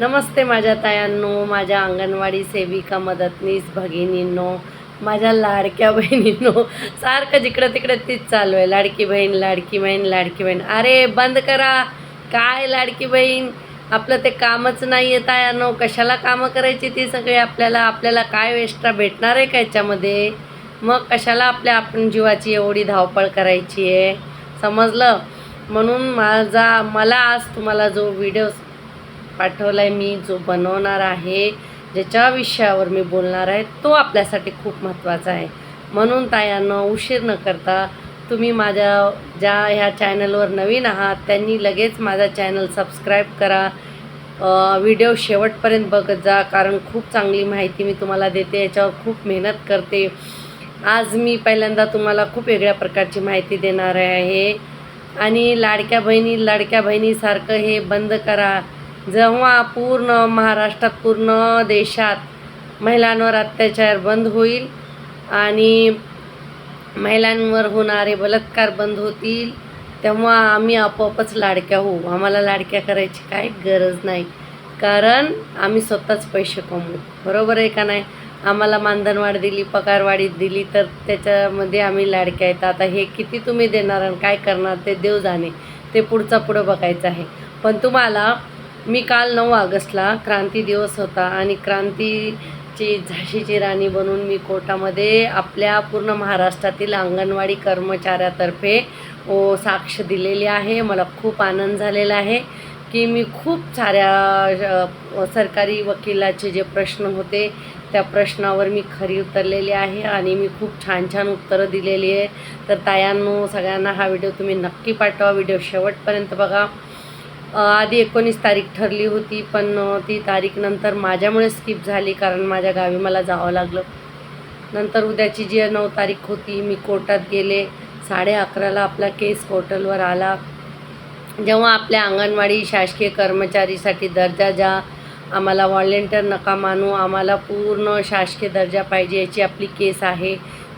नमस्ते माझ्या तायांनो माझ्या अंगणवाडी सेविका मदतनीस भगिनींनो माझ्या लाडक्या बहिणींनो. सारखं जिकडं तिकडं तीच चालू आहे. लाडकी बहीण लाडकी बहीण लाडकी बहीण. अरे बंद करा. काय लाडकी बहीण? आपलं ते कामच नाही आहे तायांनो. कशाला कामं करायची ती सगळी आपल्याला? आपल्याला काय एक्स्ट्रा भेटणार आहे का याच्यामध्ये? मग कशाला आपल्या आपण जीवाची एवढी धावपळ करायची आहे? समजलं? म्हणून माझा मला आज तुम्हाला जो व्हिडिओ पाठवला आहे मी जो बनवणार आहे ज्याच्या विषयावर मी बोलणार आहे तो आपल्यासाठी खूप महत्त्वाचा आहे. म्हणून तायांनो उशीर न करता तुम्ही माझ्या ज्या ह्या चॅनलवर नवीन आहात त्यांनी लगेच माझा चॅनल सबस्क्राईब करा. व्हिडिओ शेवटपर्यंत बघत जा कारण खूप चांगली माहिती मी तुम्हाला देते याच्यावर खूप मेहनत करते. आज मी पहिल्यांदा तुम्हाला खूप वेगळ्या प्रकारची माहिती देणार आहे. आणि लाडक्या बहिणी लाडक्या बहिणीसारखं हे बंद करा. जेव्हा पूर्ण महाराष्ट्रात पूर्ण देशात महिलांवर अत्याचार बंद होईल आणि महिलांवर होणारे बलात्कार बंद होतील तेव्हा आम्ही आपोआपच लाडक्या होऊ. आम्हाला लाडक्या करायची काही गरज नाही. कारण आम्ही स्वतःच पैसे कमवू. बरोबर आहे का नाही? आम्हाला मानधनवाढ दिली पगारवाढीत दिली तर त्याच्यामध्ये आम्ही लाडक्या आहेत. आता हे किती तुम्ही देणार आणि काय करणार ते देव जाणे. ते पुढचा पुढं बघायचं आहे. पण तुम्हाला मी काल नऊ ऑगस्टला क्रांती दिवस होता आणि क्रांतीची झाशीची राणी बनून मी कोर्टामध्ये आपल्या पूर्ण महाराष्ट्रातील अंगणवाडी कर्मचाऱ्यातर्फे ओ साक्ष दिलेली आहे. मला खूप आनंद झालेला आहे की मी खूप साऱ्या सरकारी वकिलाचे जे प्रश्न होते त्या प्रश्नावर मी खरी उतरलेली आहे आणि मी खूप छान छान उत्तरं दिलेली आहे. तर तायांनो सगळ्यांना हा व्हिडिओ तुम्ही नक्की पाठवा. व्हिडिओ शेवटपर्यंत बघा. आधी एकोणीस तारीख ठरली होती पण ती तारीख नंतर माझ्यामुळे स्किप झाली कारण माझ्या गावी मला जावं लागलं. नंतर उद्याची जी नऊ तारीख होती मी कोर्टात गेले. साडे अकराला आपला केस पोर्टलवर आला. जेव्हा आपल्या अंगणवाडी शासकीय कर्मचारीसाठी दर्जा ज्या आम्हाला व्हॉलेंटियर नका मानू आम्हाला पूर्ण शासकीय दर्जा पाहिजे याची आपली केस आहे.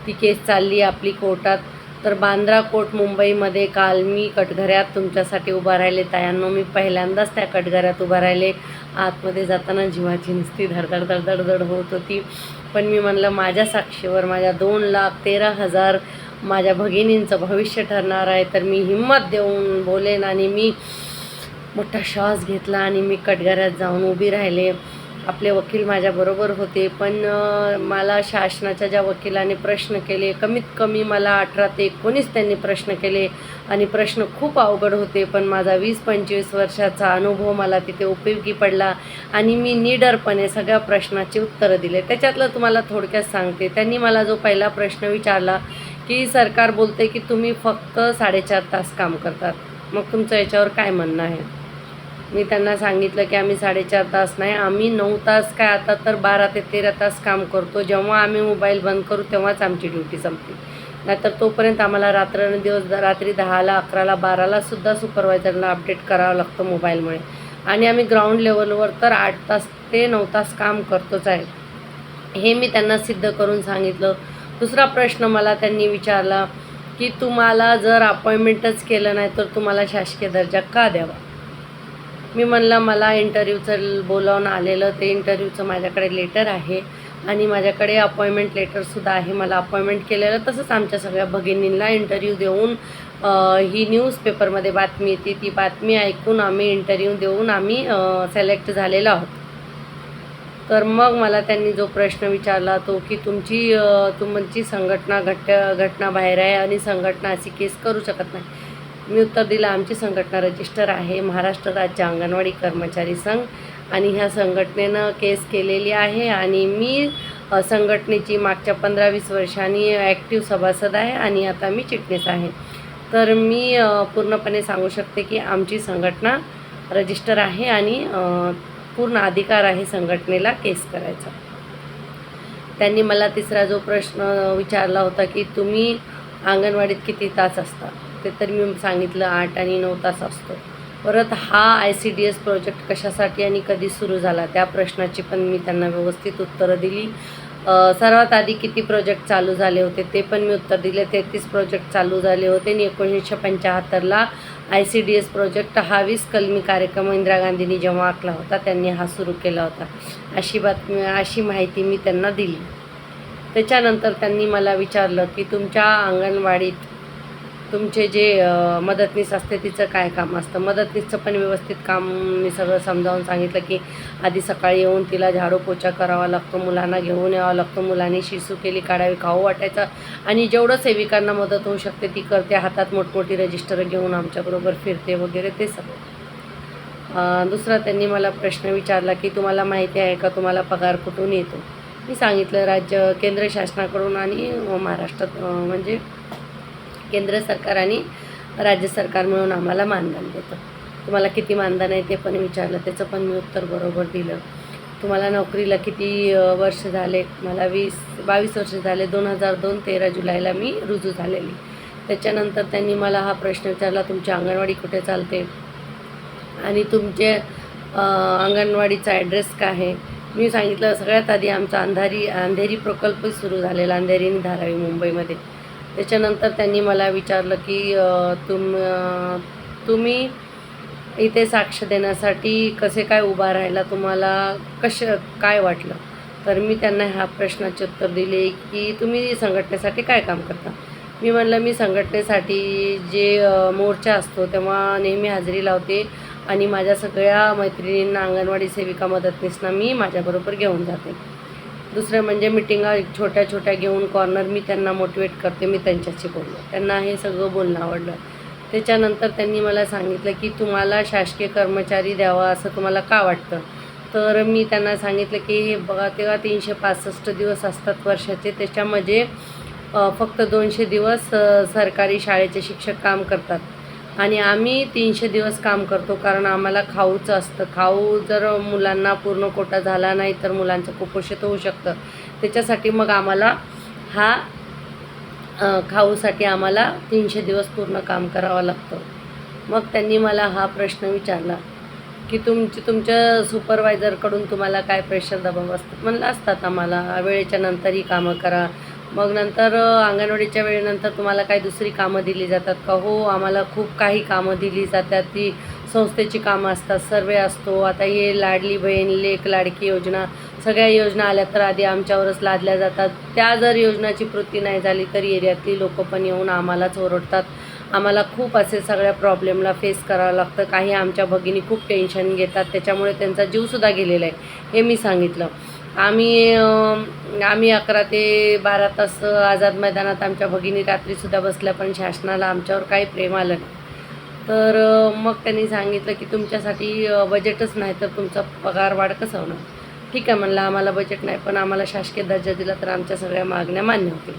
ती केस चालली आपली कोर्टात. तर बांद्रा कोट मुंबईमध्ये काल मी कटघऱ्यात तुमच्यासाठी उभा राहिले. तायांनो मी पहिल्यांदाच त्या कटघऱ्यात उभा राहिले. आतमध्ये जाताना जीवाची नुसती धडधड धडधड धड होत होती. पण मी म्हणलं माझ्या साक्षीवर माझ्या दोन लाख तेरा हजार माझ्या भगिनींचं भविष्य ठरणार आहे. तर मी हिंमत देऊन बोलेन आणि मी मोठा श्वास घेतला आणि मी कटघऱ्यात जाऊन उभी राहिले. आपले वकील माझ्याबरोबर होते पण मला शासनाच्या ज्या वकिलाने प्रश्न केले कमीत कमी मला अठरा ते एकोणीस त्यांनी प्रश्न केले आणि प्रश्न खूप अवघड होते पण माझा वीस पंचवीस वर्षाचा अनुभव मला तिथे उपयोगी पडला आणि मी निडरपणे सगळ्या प्रश्नाची उत्तरं दिले. त्याच्यातलं तुम्हाला थोडक्यात सांगते त्यांनी मला जो पहिला प्रश्न विचारला की सरकार बोलते की तुम्ही फक्त साडेचार तास काम करतात. मग तुमचं याच्यावर काय म्हणणं आहे? मी त्यांना सांगितलं की आम्ही साडेचार तास नाही आम्ही नऊ तास काय आता तर बारा ते तेरा तास काम करतो. जेव्हा आम्ही मोबाईल बंद करू तेव्हाच आमची ड्युटी संपली नाहीतर तोपर्यंत आम्हाला रात्र दिवस रात्री दहाला अकराला बाराला सुद्धा सुपरवायझरला अपडेट करावं लागतं मोबाईलमुळे. आणि आम्ही ग्राउंड लेवलवर तर आठ तास ते नऊ तास काम करतोच आहे. हे मी त्यांना सिद्ध करून सांगितलं. दुसरा प्रश्न मला त्यांनी विचारला की तुम्हाला जर अपॉइंटमेंटच केलं नाही तर तुम्हाला शासकीय दर्जा का द्यावा? मी म्हणलं मला इंटरव्ह्यूचं बोलावून आलेलं ते इंटरव्ह्यूचं माझ्याकडे लेटर आहे आणि माझ्याकडे अपॉइंटमेंट लेटरसुद्धा आहे. मला अपॉइंटमेंट केलेलं तसंच आमच्या सगळ्या भगिनींना इंटरव्ह्यू देऊन ही न्यूजपेपरमध्ये बातमी येते. ती बातमी ऐकून आम्ही इंटरव्ह्यू देऊन आम्ही सिलेक्ट झालेलो आहोत. तर मग मला त्यांनी जो प्रश्न विचारला तो की तुमची तुमची संघटना घट घटना बाहेर आहे आणि संघटना अशी केस करू शकत नाही. मी उत्तर दिलं आमची संघटना रजिस्टर आहे महाराष्ट्र राज्य अंगणवाडी कर्मचारी संघ आणि ह्या संघटनेनं केस केलेली आहे आणि मी संघटनेची मागच्या पंधरा वीस वर्षांनी ॲक्टिव्ह सभासद आहे आणि आता मी चिटणीस आहे. तर मी पूर्णपणे सांगू शकते की आमची संघटना रजिस्टर आहे आणि पूर्ण अधिकार आहे संघटनेला केस करायचा. त्यांनी मला तिसरा जो प्रश्न विचारला होता की तुम्ही अंगणवाडीत किती तास असता? ते तर मी सांगितलं आठ आणि नऊ तास असतो. परत हा I C D S project कशासाठी आणि कधी सुरू झाला त्या प्रश्नाची पण मी त्यांना व्यवस्थित उत्तरं दिली. सर्वात आधी किती प्रोजेक्ट चालू झाले होते ते पण मी उत्तर दिले. तेहतीस प्रोजेक्ट चालू झाले होते आणि एकोणीसशे पंच्याहत्तरला I C D S project हा वीस कलमी कार्यक्रम इंदिरा गांधींनी जेव्हा आखला होता त्यांनी हा सुरू केला होता. अशी बातमी अशी माहिती मी त्यांना दिली. त्याच्यानंतर त्यांनी मला विचारलं की तुमच्या अंगणवाडीत तुमचे जे मदतनीस असते तिचं काय काम असतं? मदतनीसचं पण व्यवस्थित काम मी सगळं समजावून सांगितलं की आधी सकाळी येऊन तिला झाडू पोचा करावा लागतो मुलांना घेऊन यावं लागतं मुलांनी शिसू केली काढावी खाऊ वाटायचं आणि जेवढं सेविकांना मदत होऊ शकते ती करते. हातात मोठमोठी रजिस्टर घेऊन आमच्याबरोबर फिरते वगैरे ते सगळं. दुसरा त्यांनी मला प्रश्न विचारला की तुम्हाला माहिती आहे का तुम्हाला पगार कुठून येतो? मी सांगितलं राज्य केंद्र शासनाकडून आणि महाराष्ट्रात म्हणजे केंद्र सरकार आणि राज्य सरकार मिळून आम्हाला मानधन देतं. तुम्हाला किती मानधन आहे ते पण विचारलं त्याचं पण मी उत्तर बरोबर दिलं. तुम्हाला नोकरीला किती वर्ष झाले? मला वीस बावीस वर्ष झाले. दोन हजार दोन तेरा जुलैला मी रुजू झालेली. त्याच्यानंतर त्यांनी मला हा प्रश्न विचारला तुमची अंगणवाडी कुठे चालते? आणि तुमचे अंगणवाडीचा ॲड्रेस काय आहे? मी सांगितलं सगळ्यात आधी आमचा अंधारी अंधेरी प्रकल्प सुरू झालेला अंधेरी आणि धारावी मुंबईमध्ये. त्याच्यानंतर त्यांनी मला विचारलं की तुम तुम्ही इथे साक्ष देण्यासाठी कसे काय उभा राहिला? तुम्हाला कशा काय वाटलं? तर मी त्यांना ह्या प्रश्नाचे उत्तर दिले की तुम्ही संघटनेसाठी काय काम करता? मी म्हणलं मी संघटनेसाठी जे मोर्चा असतो तेव्हा नेहमी हजेरी लावते आणि माझ्या सगळ्या मैत्रिणींना अंगणवाडी सेविका मदतनीसना मी माझ्याबरोबर घेऊन जाते. दुसरं म्हणजे मिटिंगा छोट्या छोट्या घेऊन कॉर्नर मी त्यांना मोटिवेट करते मी त्यांच्याशी बोललो त्यांना हे सगळं बोलणं आवडलं. त्याच्यानंतर त्यांनी मला सांगितलं की तुम्हाला शासकीय कर्मचारी द्यावा असं तुम्हाला का वाटतं? तर मी त्यांना सांगितलं की हे बघा तेव्हा तीनशे पासष्ट दिवस असतात वर्षाचे त्याच्यामध्ये फक्त दोनशे दिवस सरकारी शाळेचे शिक्षक काम करतात. आणि आम्ही तीनशे दिवस काम करतो कारण आम्हाला खाऊचं असतं. खाऊ जर मुलांना पूर्ण कोटा झाला नाही तर मुलांचं कुपोषित होऊ शकतं. त्याच्यासाठी मग आम्हाला हा खाऊसाठी आम्हाला तीनशे दिवस पूर्ण काम करावं लागतं. मग त्यांनी मला हा प्रश्न विचारला की तुमची तुमच्या सुपरवायझरकडून तुम्हाला काय प्रेशर दबाव असतात म्हणलं असतात आम्हाला. वेळेच्या नंतरही कामं करा. मग नंतर अंगणवाडीच्या वेळेनंतर तुम्हाला काही दुसरी कामं दिली जातात का? हो आम्हाला खूप काही कामं दिली जातात. ती संस्थेची कामं असतात सर्वे असतो. आता हे लाडली बहीण लेक लाडकी योजना सगळ्या योजना आल्या तर आधी आमच्यावरच लादल्या जातात. त्या जर योजनाची पूर्ती नाही झाली तर एरियातली लोक पण येऊन आम्हालाच ओरडतात. आम्हाला खूप असे सगळ्या प्रॉब्लेमला फेस करावं लागतं. काही आमच्या भगिनी खूप टेन्शन घेतात. त्याच्यामुळे त्यांचा जीवसुद्धा गेलेला आहे. हे मी सांगितलं. आम्ही आम्ही अकरा ते बारा तास आझाद मैदानात आमच्या भगिनी रात्रीसुद्धा बसल्या पण शासनाला आमच्यावर काही प्रेम आलं नाही. तर मग त्यांनी सांगितलं की तुमच्यासाठी बजेटच नाही तर तुमचा पगार वाढ कसं होणार? ठीक आहे म्हणलं आम्हाला बजेट नाही पण आम्हाला शासकीय दर्जा दिला तर आमच्या सगळ्या मागण्या मान्य होतील.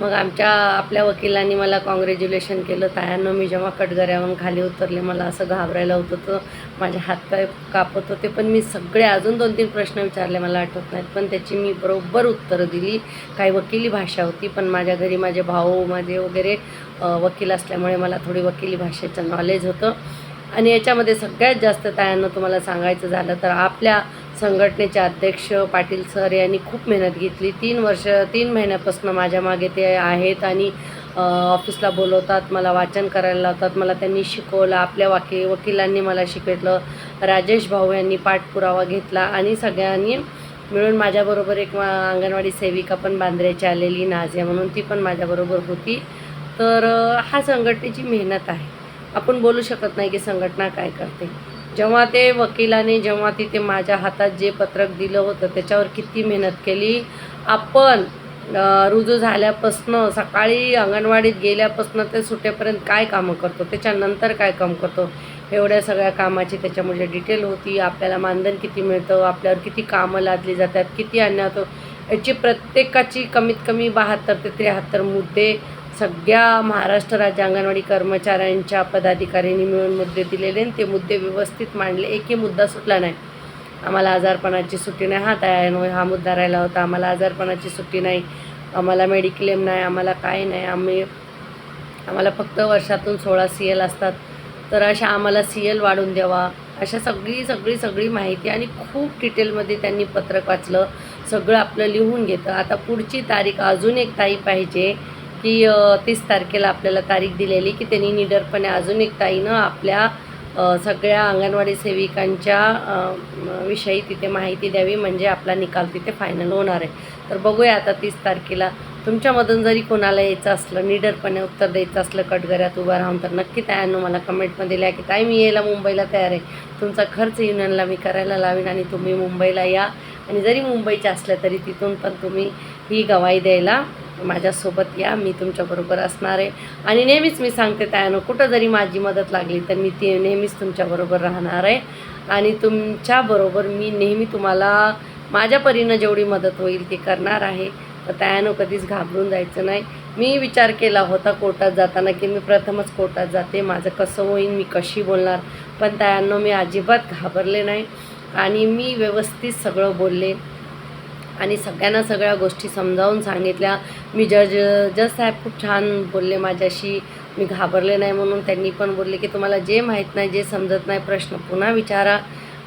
मग आमच्या आपल्या वकिलांनी मला कॉंग्रॅच्युलेशन केलं. तायांनो मी जेव्हा कटगऱ्यावरून खाली उतरले मला असं घाबरायला होत होतं. माझे हातपाय कापत होते पण मी सगळे अजून दोन तीन प्रश्न विचारले मला आठवत नाहीत. पण त्याची मी बरोबर उत्तरं दिली. काही वकिली भाषा होती पण माझ्या घरी माझे भाऊ माझे वगैरे वकील असल्यामुळे मला थोडी वकिली भाषेचं नॉलेज होतं. आणि याच्यामध्ये सगळ्यात जास्त तायांना तुम्हाला सांगायचं झालं तर आपल्या संघटनेचे अध्यक्ष पाटील सर यांनी खूप मेहनत घेतली. तीन वर्ष तीन महिन्यापासून माझ्या मागे ते आहेत आणि ऑफिसला बोलवतात मला वाचन करायला लावतात मला त्यांनी शिकवलं आपल्या वाकी वकिलांनी मला शिकवलं राजेश भाऊ यांनी पाठपुरावा घेतला आणि सगळ्यांनी मिळून माझ्याबरोबर एक मा- अंगणवाडी सेविका पण बांद्र्याची आलेली नाझिया म्हणून ती पण माझ्याबरोबर होती. तर हा संघटनेची मेहनत आहे. आपण बोलू शकत नाही की संघटना काय करते. जेव्हा ते वकिलाने जेव्हा तिथे माझ्या हातात जे पत्रक दिलं होतं त्याच्यावर किती मेहनत केली. आपण रुजू झाल्यापासनं सकाळी अंगणवाडीत गेल्यापासनं ते सुटेपर्यंत काय कामं करतो? त्याच्यानंतर काय काम करतो? एवढ्या सगळ्या कामाची त्याच्यामध्ये डिटेल होती. आपल्याला मानधन किती मिळतं? आपल्यावर किती कामं लादली जातात? किती अन्याय होतो? याची प्रत्येकाची कमीत कमी बहात्तर ते त्र्याहत्तर मुद्दे सगळ्या महाराष्ट्र राज्य अंगणवाडी कर्मचाऱ्यांच्या पदाधिकाऱ्यांनी मिळून मुद्दे दिलेले आणि ते मुद्दे व्यवस्थित मांडले. एकही मुद्दा सुटला नाही. आम्हाला आजारपणाची सुट्टी नाही. हा तयार हा मुद्दा राहिला होता. आम्हाला आजारपणाची सुट्टी नाही. आम्हाला मेडिक्लेम नाही. आम्हाला काय नाही. आम्ही आम्हाला फक्त वर्षातून सोळा सी एल असतात. तर अशा आम्हाला सी एल वाढून द्यावा. अशा सगळी सगळी सगळी माहिती आणि खूप डिटेलमध्ये त्यांनी पत्रक वाचलं. सगळं आपलं लिहून घेतं आता पुढची तारीख अजून एक ताई पाहिजे. की तीस तारखेला आपल्याला तारीख दिलेली की त्यांनी निडरपणे अजून एक ताईनं आपल्या सगळ्या अंगणवाडी सेविकांच्या विषयी तिथे माहिती द्यावी म्हणजे आपला निकाल तिथे फायनल होणार आहे. तर बघूया आता तीस तारखेला. तुमच्यामधून जरी कोणाला यायचं असलं निडरपणे उत्तर द्यायचं असलं कटगऱ्यात उभं राहून तर नक्की तयार मला कमेंटमध्ये लिहा की ताई मी यायला मुंबईला तयार आहे. तुमचा खर्च युनियनला मी करायला लावीन आणि तुम्ही मुंबईला या. आणि जरी मुंबईच्या असल्या तरी तिथून पण तुम्ही ही गवाई द्यायला माझ्यासोबत या मी तुमच्याबरोबर असणार आहे. आणि नेहमीच मी सांगते त्यानं कुठं जरी माझी मदत लागली तर मी ती नेहमीच तुमच्याबरोबर राहणार आहे. आणि तुमच्याबरोबर मी नेहमी तुम्हाला माझ्या परीनं जेवढी मदत होईल ती करणार आहे. तर त्यानं कधीच घाबरून जायचं नाही. मी विचार केला होता कोर्टात जाताना की मी प्रथमच कोर्टात जाते. माझं कसं होईन मी कशी बोलणार? पण त्यानं मी अजिबात घाबरले नाही. आणि मी व्यवस्थित सगळं बोलले. आणि सगळ्यांना सगळ्या गोष्टी समजावून सांगितल्या. मी जज जज साहेब खूप छान बोलले माझ्याशी मी घाबरले नाही म्हणून त्यांनी पण बोलले की तुम्हाला जे माहीत नाही जे समजत नाही प्रश्न पुन्हा विचारा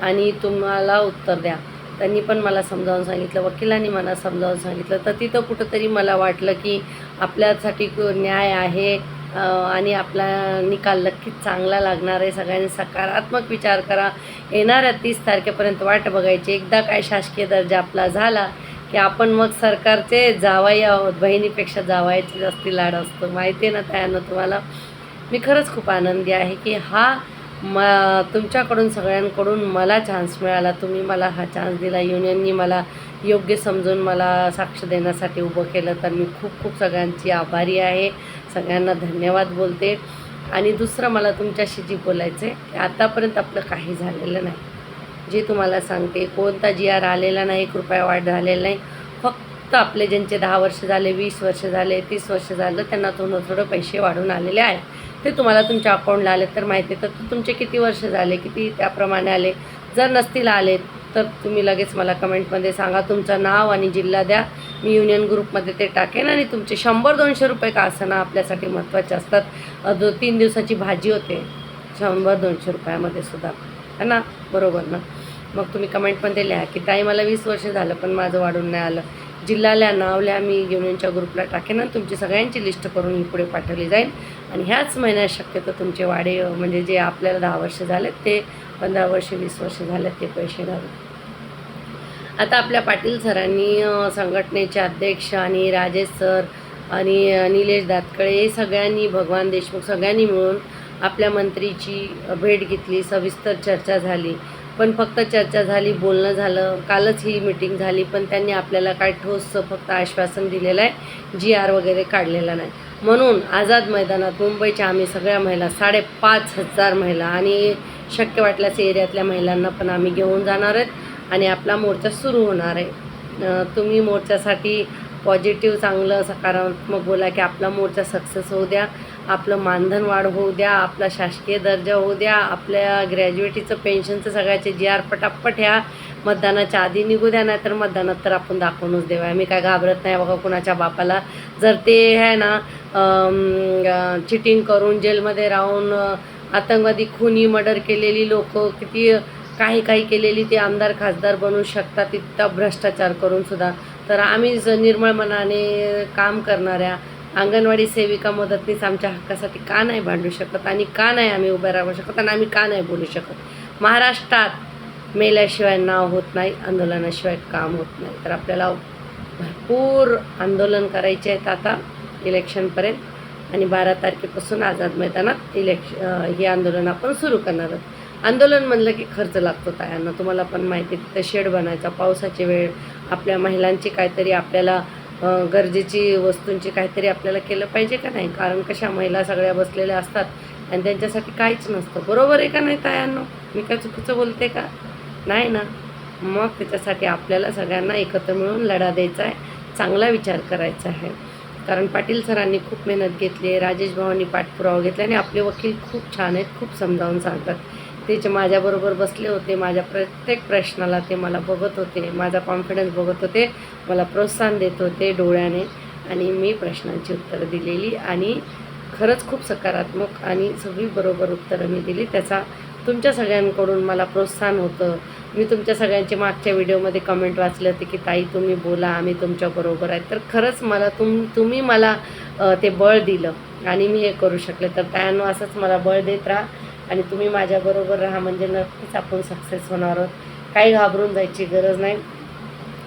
आणि तुम्हाला उत्तर द्या. त्यांनी पण मला समजावून सांगितलं वकिलांनी मला समजावून सांगितलं. तर तिथं कुठंतरी मला वाटलं की आपल्यासाठी न्याय आहे आणि आपला निकाल नक्कीच चांगला लागणार आहे. सगळ्यांनी सकारात्मक विचार करा. येणाऱ्या तीस तारखेपर्यंत वाट बघायची. एकदा काय शासकीय दर्जा आपला झाला की आपण मग सरकारचे जावाई आहोत. बहिणीपेक्षा जावायचे जास्ती लाड असतो. माहिती आहे ना त्यानं तुम्हाला? मी खरंच खूप आनंदी आहे की हा म तुमच्याकडून सगळ्यांकडून मला चान्स मिळाला. तुम्ही मला हा चान्स दिला. युनियननी मला योग्य समजून मला साक्ष देण्यासाठी उभं केलं. तर मी खूप खूप सगळ्यांची आभारी आहे. सगळ्यांना धन्यवाद बोलते. आणि दुसरं मला तुमच्याशी जी बोलायचं आहे की आतापर्यंत आपलं काही झालेलं नाही. जे तुम्हाला सांगते कोणता जी आर आलेला नाही एक रुपया वाढ झालेला नाही. फक्त आपले ज्यांचे दहा वर्ष झाले वीस वर्ष झाले तीस वर्ष झालं त्यांना थोडं थोडं पैसे वाढून आलेले आहेत ते तुम्हाला तुमच्या अकाउंटला आले तर माहिती आहे. तर तुमचे किती वर्ष झाले किती त्याप्रमाणे आले? जर नसतील आले तर तुम्ही लगेच मला कमेंटमध्ये सांगा तुमचं नाव आणि जिल्हा द्या. मी युनियन ग्रुपमध्ये ते टाकेन आणि तुमचे शंभर दोनशे रुपये का असं आपल्यासाठी महत्त्वाचे असतात. दो तीन दिवसाची भाजी होते. शंभर दोनशे रुपयामध्ये सुद्धा. है ना? बरोबर ना? मग तुम्ही कमेंटमध्ये लिहा की ताई मला वीस वर्ष झालं पण माझं वाढून नाही आलं. जिल्ह्याला नावल्या मी युनियनच्या ग्रुपला टाकेन आणि तुमची सगळ्यांची लिस्ट करून ही पुढे पाठवली जाईल आणि ह्याच महिन्यात शक्यतो तुमचे वाडे म्हणजे जे आपल्याला दहा वर्ष झालेत ते पंधरा वर्ष वीस वर्ष झालेत ते पैसे द्यावे आता आपल्या पाटील सरांनी संघटनेचे अध्यक्ष आणि राजेश सर आणि निलेश दातकळे हे सगळ्यांनी भगवान देशमुख सगळ्यांनी मिळून आपल्या मंत्रीची भेट घेतली सविस्तर चर्चा झाली. पण फक्त चर्चा झाली बोलणं झालं कालच ही मिटिंग झाली पण त्यांनी आपल्याला काय ठोस फक्त आश्वासन दिलेलं आहे जी आर वगैरे काढलेला नाही. म्हणून आझाद मैदानात मुंबईच्या आम्ही सगळ्या महिला साडेपाच हजार महिला आणि शक्य वाटल्यास एरियातल्या महिलांना पण आम्ही घेऊन जाणार आहेत. आणि आपला मोर्चा सुरू होणार आहे. तुम्ही मोर्चासाठी पॉझिटिव्ह चांगलं सकारात्मक बोला की आपला मोर्चा सक्सेस होऊ द्या. आपलं मानधन वाढ होऊ द्या. आपला शासकीय दर्जा होऊ द्या. आपल्या ग्रॅज्युएटीचं पेन्शनचं सगळ्याचे जी आर पटापट ह्या मतदानाच्या आधी निघू द्या. नाही तर मतदानात तर आपण दाखवूनच देऊ मी काय घाबरत नाही बघा कुणाच्या बापाला. जर ते आहे ना चिटिंग करून जेलमध्ये राहून आतंकवादी खुनी मर्डर केलेली लोक किती काही काही केलेली ते आमदार खासदार बनू शकतात इतका भ्रष्टाचार करून सुद्धा. तर आम्ही ज निर्मळ मनाने काम करणाऱ्या अंगणवाडी सेविका मदतनीस आमच्या हक्कासाठी का नाही भांडू शकत आणि का नाही आम्ही उभे राहू शकत आणि आम्ही का नाही बोलू शकत? महाराष्ट्रात मेल्याशिवाय नाव होत नाही आंदोलनाशिवाय काम होत नाही. तर आपल्याला भरपूर आंदोलन करायचे आहेत आता इलेक्शनपर्यंत आणि बारा तारखेपासून आझाद मैदानात इलेक्श हे आंदोलन आपण सुरू करणार आहोत. आंदोलन म्हणलं की खर्च लागतो तायांना. तुम्हाला पण माहिती आहे, तिथं शेड बनायचा पावसाची वेळ आपल्या महिलांची काहीतरी आपल्याला गरजेची वस्तूंची काहीतरी आपल्याला केलं पाहिजे का नाही? कारण कशा महिला सगळ्या बसलेल्या असतात आणि त्यांच्यासाठी काहीच नसतं. बरोबर आहे का नाही तायांनो? मी काय चुकीचं बोलते का? नाही ना. मग त्याच्यासाठी आपल्याला सगळ्यांना एकत्र मिळून लढा द्यायचा आहे चांगला विचार करायचा आहे. कारण पाटील सरांनी खूप मेहनत घेतली आहे राजेश भावांनी पाठपुरावा घेतला आणि आपले वकील खूप छान आहेत खूप समजावून सांगतात. ते जे माझ्याबरोबर बसले होते. माझ्या प्रत्येक प्रश्नाला ते मला बघत होते. माझा कॉन्फिडन्स बघत होते. मला प्रोत्साहन देत होते डोळ्याने. आणि मी प्रश्नांची उत्तरं दिलेली आणि खरंच खूप सकारात्मक आणि सगळी बरोबर उत्तरं मी दिली. त्याचा तुमच्या सगळ्यांकडून मला प्रोत्साहन होतं. मी तुमच्या सगळ्यांचे मागच्या व्हिडिओमध्ये कमेंट वाचले होते की ताई तुम्ही बोला आम्ही तुमच्याबरोबर आहे. तर खरंच मला तुम तुम्ही मला ते बळ दिलं. आणि मी हे करू शकले. तर त्यानं असंच मला बळ देत राहा. आणि तुम्ही माझ्याबरोबर राहा म्हणजे नक्कीच आपण सक्सेस होणार आहोत. काही घाबरून जायची गरज नाही.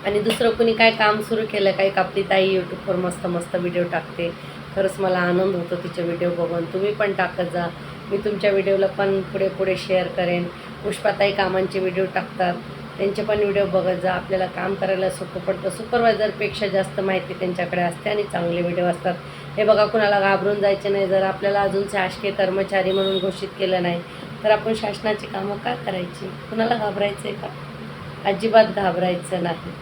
आणि दुसरं कोणी काय काम सुरू केलं काही कापली ताई यूट्यूबवर मस्त मस्त व्हिडिओ टाकते. खरंच मला आनंद होतो तिचे व्हिडिओ बघून. तुम्ही पण टाकत जा. मी तुमच्या व्हिडिओला पण पुढे पुढे शेअर करेन. पुष्पाताई कामांचे व्हिडिओ टाकतात. त्यांचे पण व्हिडिओ बघत जा. आपल्याला काम करायला सोपं पडतं. सुपरवायझरपेक्षा जास्त माहिती त्यांच्याकडे असते आणि चांगले व्हिडिओ असतात. हे बघा कुणाला घाबरून जायचे नाही. जर आपल्याला अजून शासकीय कर्मचारी म्हणून घोषित केलं नाही तर आपण शासनाची कामं का करायची? कुणाला घाबरायचं आहे का? अजिबात घाबरायचं नाही.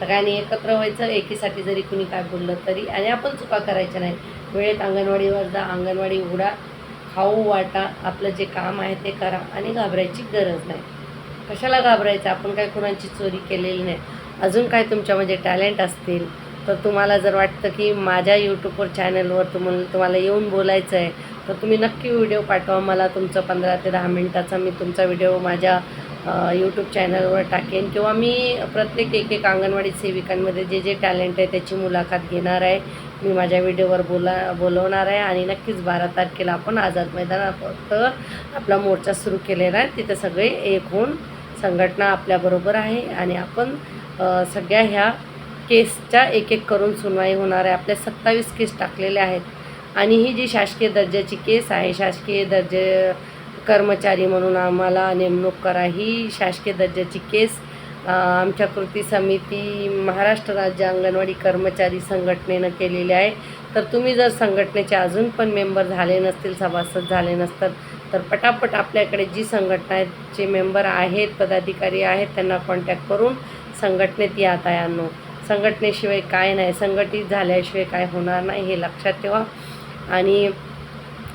सगळ्यांनी एकत्र व्हायचं एकीसाठी जरी कुणी काय बोललं तरी. आणि आपण चुका करायच्या नाही. वेळेत अंगणवाडीवर जा अंगणवाडी उघडा खाऊ वाटा आपलं जे काम आहे ते करा आणि घाबरायची गरज नाही. कशाला घाबरायचं? आपण काय कुणाची चोरी केलेली नाही. अजून काय तुमच्यामध्ये टॅलेंट असतील? तर तुम्हाला जर वाटतं की माझ्या यूट्यूबवर चॅनलवर तुम्हाला तुम्हाला येऊन बोलायचं आहे तर तुम्ही नक्की व्हिडिओ पाठवा. मला तुमचं पंधरा ते दहा मिनटाचा मी तुमचा व्हिडिओ माझ्या यूट्यूब चॅनलवर टाकेन. किंवा मी प्रत्येक एक एक अंगणवाडी सेविकांमध्ये जे जे टॅलेंट आहे त्याची मुलाखत घेणार आहे मी माझ्या व्हिडिओवर बोला बोलवणार आहे. आणि नक्कीच बारा तारखेला आपण आझाद मैदानात आपला मोर्चा सुरू केलेला आहे. तिथे सगळे एक होऊन संघटना आपल्याबरोबर आहे. आणि आपण सगळ्या ह्या केसच्या एक एक करून सुनवाई होणार आहे आपल्या सत्तावीस केस टाकलेल्या आहेत. आणि ही जी शासकीय दर्जाची केस आहे शासकीय दर्जे कर्मचारी म्हणून आम्हाला नेमणूक करा. ही शासकीय दर्जाची केस आमच्या कृती समिती महाराष्ट्र राज्य अंगणवाडी कर्मचारी संघटनेनं केलेली आहे. तर तुम्ही जर संघटनेचे अजून पण मेंबर झाले नसतील सभासद झाले नसतात तर पटापट आपल्याकडे जी संघटना आहेत जे मेंबर आहेत पदाधिकारी आहेत त्यांना कॉन्टॅक्ट करून संघटनेत या तायांनो. संघटनेशिवाय काय नाही. संघटित झाल्याशिवाय काय होणार नाही हे लक्षात ठेवा. आणि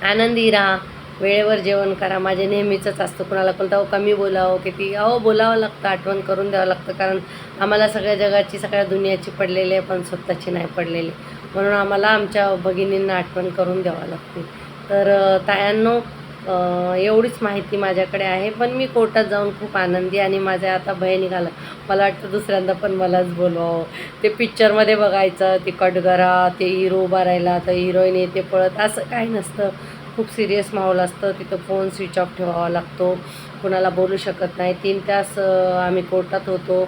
आनंदी राहा. वेळेवर जेवण करा. माझे नेहमीचंच असतं. कुणाला कोणता अहो कमी बोलावं किती अहो बोलावं लागतं. आठवण करून द्यावं लागतं. कारण आम्हाला सगळ्या जगाची सगळ्या दुनियाची पडलेली आहे पण स्वतःची नाही पडलेली. म्हणून आम्हाला आमच्या भगिनींना आठवण करून द्यावं लागते. तर तायांनो एवढीच माहिती माझ्याकडे आहे. पण मी कोर्टात जाऊन खूप आनंदी आणि माझ्या आता भय निघालं. मला वाटतं दुसऱ्यांदा पण मलाच बोलवावं. ते पिक्चरमध्ये बघायचं ते कटगरा ते हिरो उभा राहिला तर हिरोईन येते पळत असं काही नसतं. खूप सिरियस माहोल असतं. तिथं फोन स्विच ऑफ ठेवावा लागतो. कुणाला बोलू शकत नाही. तीन तास आम्ही कोर्टात होतो.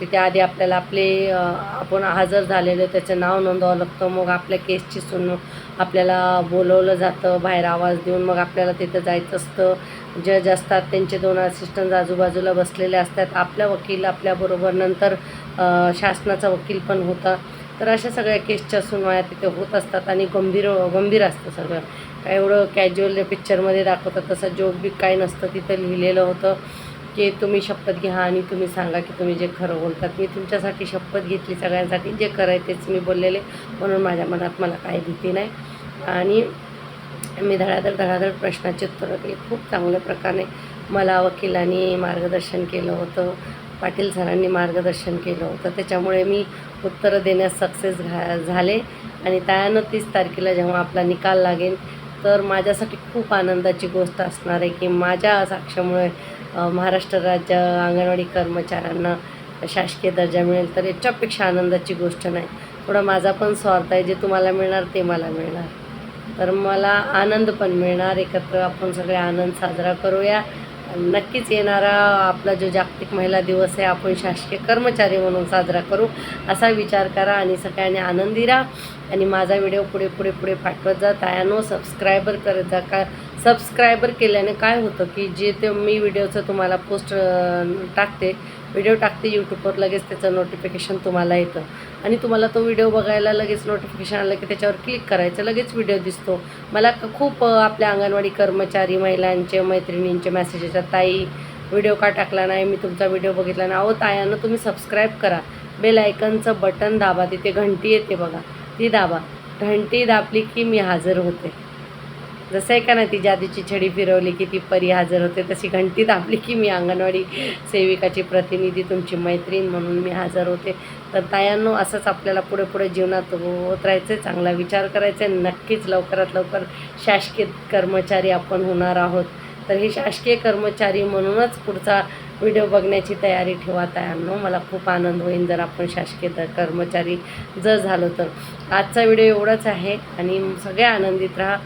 तिथे आधी आपल्याला आपले आपण हजर झालेलं त्याचं नाव नोंदवावं लागतं. मग आपल्या केसची सुन आपल्याला बोलवलं जातं बाहेर आवाज देऊन मग आपल्याला तिथं जायचं असतं. जज असतात त्यांचे दोन असिस्टंट आजूबाजूला बसलेले असतात. आपला वकील आपल्याबरोबर नंतर शासनाचा वकील पण होता. तर अशा सगळ्या केसच्या सुनवाया तिथे होत असतात आणि गंभीर गंभीर असतं सगळं. काय एवढं कॅज्युअल पिक्चरमध्ये दाखवतात तसं जोक बी काय नसतं तिथं लिहिलेलं होतं. की तुम्ही शपथ घ्या आणि तुम्ही सांगा की तुम्ही जे खरं बोलतात मी तुमच्यासाठी शपथ घेतली सगळ्यांसाठी जे खरं आहे तेच मी बोललेले म्हणून माझ्या मनात मला काही भीती नाही. आणि मी धडाधड धडाधड प्रश्नाची उत्तरं दिली. खूप चांगल्या प्रकारे मला वकिलांनी मार्गदर्शन केलं होतं पाटील सरांनी मार्गदर्शन केलं होतं. त्याच्यामुळे मी उत्तरं देण्यास सक्सेस घा झाले. आणि त्यानं तीस तारखेला जेव्हा आपला निकाल लागेल तर माझ्यासाठी खूप आनंदाची गोष्ट असणार आहे की माझ्या साक्षामुळे महाराष्ट्र राज्य अंगणवाडी कर्मचाऱ्यांना शासकीय दर्जा मिळेल तर याच्यापेक्षा आनंदाची गोष्ट नाही. थोडा माझा पण स्वार्थ आहे जे तुम्हाला मिळणार ते मला मिळणार. तर मला आनंद पण मिळणार. एकत्र आपण सगळे आनंद साजरा करूया. नक्कीच येणारा आपला जो जागतिक महिला दिवस आहे आपण शासकीय कर्मचारी म्हणून साजरा करू. असा विचार करा आणि सगळ्यांनी आनंदी राहा. आणि माझा व्हिडिओ पुढे पुढे पुढे पाठवत जा. तायानो सबस्क्रायबर करत जा. का सबस्क्रायबर केल्याने काय होतं की जे ते मी व्हिडिओचं तुम्हाला पोस्ट टाकते व्हिडिओ टाकते यूट्यूबवर लगेच त्याचं नोटिफिकेशन तुम्हाला येतं. आणि तुम्हाला तो व्हिडिओ बघायला लगेच नोटिफिकेशन आलं की त्याच्यावर क्लिक करायचं लगेच व्हिडिओ दिसतो. मला खूप आपल्या अंगणवाडी कर्मचारी महिलांचे मैत्रिणींचे मेसेज येतात ताई व्हिडिओ का टाकला नाही? मी तुमचा व्हिडिओ बघितला नाही. अहो तायानं तुम्ही सबस्क्राईब करा. बेल आयकनचं बटन दाबा तिथे घंटी येते बघा ती दाबा. घंटी दाबली की मी हजर होते. जसं आहे का ना ती जादूची छडी फिरवली की ती परी हजर होते तशी घंटी दाबली की मी अंगणवाडी सेविकाची प्रतिनिधी तुमची मैत्रीण म्हणून मी हजर होते. तर तायांनो असंच आपल्याला पुढे पुढे जीवनात होत राहायचं आहे चांगला विचार करायचा आहे नक्कीच लवकरात लवकर शासकीय कर्मचारी आपण होणार आहोत. तर हे शासकीय कर्मचारी म्हणूनच पुढचा व्हिडिओ बघण्याची तयारी ठेवा तयांनो. मला खूप आनंद होईल जर आपण शासकीय कर्मचारी जर झालो तर. आजचा व्हिडिओ एवढाच आहे आणि सगळे आनंदित राहा.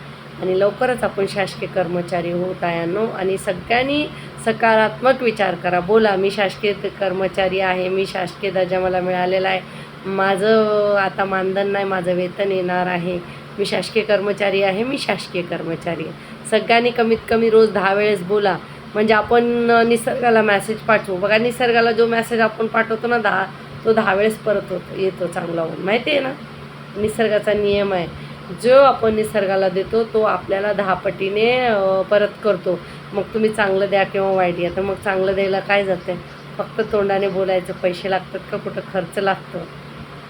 आणि लवकरच आपण शासकीय कर्मचारी होत आहे नो आणि सगळ्यांनी सकारात्मक विचार करा. बोला मी शासकीय कर्मचारी आहे मी शासकीय दर्जा मला मिळालेला आहे. माझं आता मानधन नाही माझं वेतन येणार आहे. मी शासकीय कर्मचारी आहे मी शासकीय कर्मचारी आहे. सगळ्यांनी कमीत कमी रोज दहा वेळेस बोला. म्हणजे आपण निसर्गाला मेसेज पाठवू. बघा निसर्गाला जो मेसेज आपण पाठवतो ना दहा तो दहा वेळेस परत होतो येतो चांगला होऊन. माहिती आहे ना? निसर्गाचा नियम आहे. जो आपण निसर्गाला देतो तो आपल्याला दहा पटीने परत करतो. मग तुम्ही चांगलं द्या किंवा वाईट द्या तर मग चांगलं द्यायला काय जाते? फक्त तोंडाने बोलायचं पैसे लागतात का? कुठं खर्च लागतो?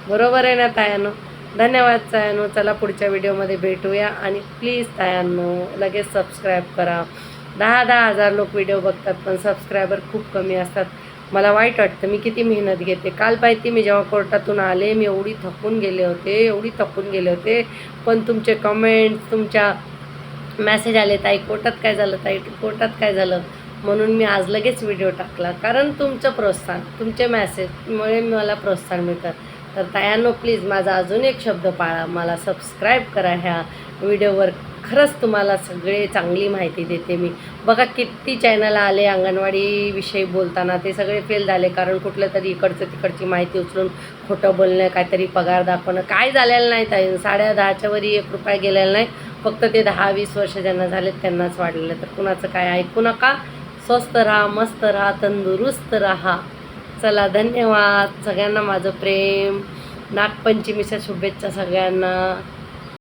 बरोबर आहे ना तायानो? धन्यवाद तायानो. चला पुढच्या व्हिडिओमध्ये भेटूया. आणि प्लीज तायानो लगेच सबस्क्राईब करा. दहा दहा हजार लोक व्हिडिओ बघतात पण सबस्क्रायबर खूप कमी असतात. मला वाईट वाटतं. मी किती मेहनत घेते. काल पाहिजे मी जेव्हा कोर्टातून आले मी एवढी थकून गेले होते एवढी थकून गेले होते. पण तुमचे कमेंट्स तुमच्या मॅसेज आले ताई कोर्टात काय झालं? ताई कोर्टात काय झालं? म्हणून मी आज लगेच व्हिडिओ टाकला. कारण तुमचं प्रोत्साहन तुमचे मॅसेजमुळे मला प्रोत्साहन मिळतं. तर तायांनो प्लीज माझा अजून एक शब्द पाळा. मला सबस्क्राईब करा ह्या व्हिडिओवर खरंच तुम्हाला सगळे चांगली माहिती देते मी. बघा किती चॅनल आले अंगणवाडीविषयी बोलताना ते सगळे फेल झाले. कारण कुठलं तरी इकडचं तिकडची माहिती उचलून खोटं बोलणं काहीतरी पगार दाखवणं काय झालेलं नाही ताई. साड्या दहाच्या वरी एक रुपया गेलेला नाही. फक्त ते दहा वीस वर्ष ज्यांना झालेत त्यांनाच वाढलेलं. तर कुणाचं काय ऐकू नका. स्वस्त राहा मस्त राहा तंदुरुस्त राहा. चला धन्यवाद. सगळ्यांना माझं प्रेम. नागपंचमीच्या शुभेच्छा सगळ्यांना.